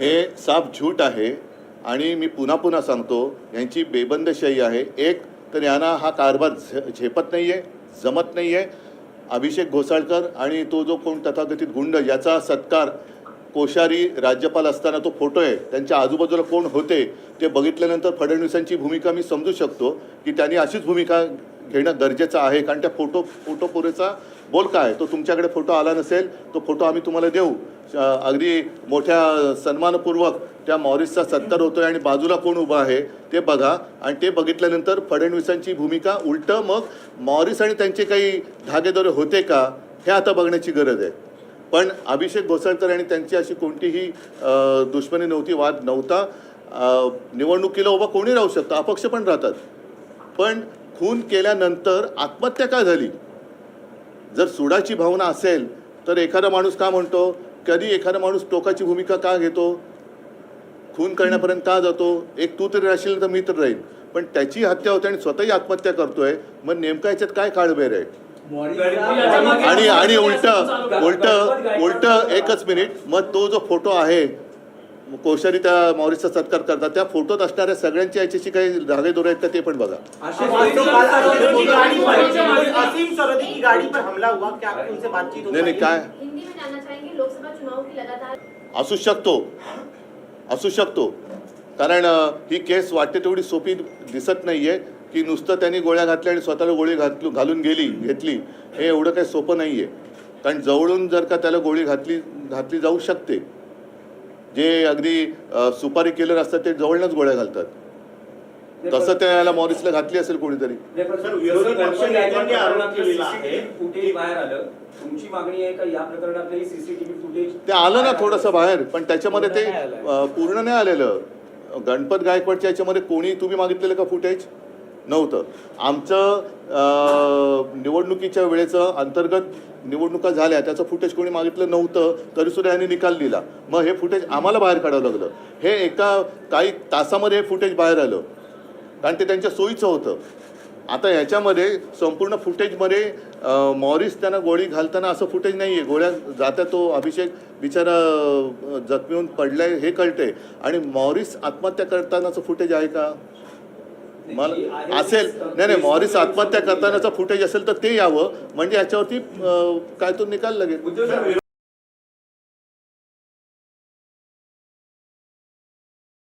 हे साफ झूट आहे आणि मी पुन्हा पुन्हा सांगतो यांची बेबंदशाही आहे. एक तर यांना हा कारभार झ झेपत नाही आहे जमत नाही आहे अभिषेक घोसाळकर आणि तो जो कोण तथाकथित गुंड याचा सत्कार कोश्यारी राज्यपाल असताना तो फोटो आहे. त्यांच्या आजूबाजूला कोण होते ते बघितल्यानंतर फडणवीसांची भूमिका मी समजू शकतो की त्यांनी अशीच भूमिका घेणं गरजेचं आहे. कारण त्या फोटो फोटो पुरेचा बोल काय? तो तुमच्याकडे फोटो आला नसेल तो फोटो आम्ही तुम्हाला देऊ. अगदी मोठ्या सन्मानपूर्वक त्या मॉरिसचा सत्कार होतोय आणि बाजूला कोण उभा आहे ते बघा. आणि ते बघितल्यानंतर फडणवीसांची भूमिका उलटं मग मॉरिस आणि त्यांचे काही धागेदोरे होते का हे आता बघण्याची गरज आहे. पण अभिषेक घोसाळकर आणि त्यांची अशी कोणतीही दुश्मनी नव्हती वाद नव्हता. निवडणुकीला उभा कोणी राहू शकतं? अपक्ष पण राहतात. पण खून केल्यानंतर आत्महत्या का झाली? जर सुडाची भावना असेल तर एखादा माणूस का म्हणतो? कधी एखादा माणूस टोकाची भूमिका का घेतो? खून करण्यापर्यंत का जातो? एक तू तरी राहशील तर मी तर राहील पण त्याची हत्या होते आणि स्वतःही आत्महत्या करतोय मग नेमका याच्यात काय काळबेर आहे? आणि आणि उलट उलट उलट एकच मिनिट मग तो जो फोटो आहे कोश्यारी त्या मॉरिसचा सत्कार करतात. त्या फोटोत असणाऱ्या सगळ्यांची याच्याशी काही धागेदोरे आहेत का ते पण बघा. असीम सरहदी की गाड़ी पर हमला हुआ क्या आपकी उनसे बातचीत हो नाही नाही? काय? हिंदी में जानना चाहेंगे लोकसभा चुनाव की लगातार असू शकतो. असू शकतो. कारण ही केस वाटते तेवढी सोपी दिसत नाही आहे की नुसतं त्यांनी गोळ्या घातल्या आणि स्वतःला गोळी घातली घालून गेली घेतली. हे एवढं काही सोपं नाही आहे कारण जवळून जर का त्याला गोळी घातली घातली जाऊ शकते. जे अगदी सुपारी किलर असतात ते जवळनच गोळ्या घालतात. तसं त्याला मॉरिसला घातली असेल कोणीतरी. सर, विरोधी पक्ष नेत्यांनी आरोप केलेला आहे फुटेज बाहेर आलं. तुमची मागणी आहे का? या प्रकरणातलं सीसीटीव्ही फुटेज ते आलं ना थोडंसं बाहेर पण त्याच्यामध्ये ते पूर्ण नाही आलेलं. गणपत गायकवाडच्या याच्यामध्ये कोणी तुम्ही मागितलेलं का फुटेज नव्हतं. आमचं निवडणुकीच्या वेळेचं अंतर्गत निवडणुका झाल्या त्याचं फुटेज कोणी मागितलं नव्हतं तरीसुद्धा यांनी निकाल दिला. मग हे फुटेज आम्हाला बाहेर काढावं लागलं. हे एका काही तासामध्ये हे फुटेज बाहेर आलं. कारण ते त्यांच्या सोयीचं होतं. आता याच्यामध्ये संपूर्ण फुटेजमध्ये मॉरिस त्यांना गोळी घालताना असं फुटेज नाही आहे गोळ्या जाता तो अभिषेक बिचारा जखमी होऊन पडलाय हे कळते आणि मॉरिस आत्महत्या करतानाचं फुटेज आहे का? मला असेल. नाही नाही मॉरिस आत्महत्या करतानाचा फुटेज असेल तर ते यावं. म्हणजे याच्यावरती काय तो निकाल लागेल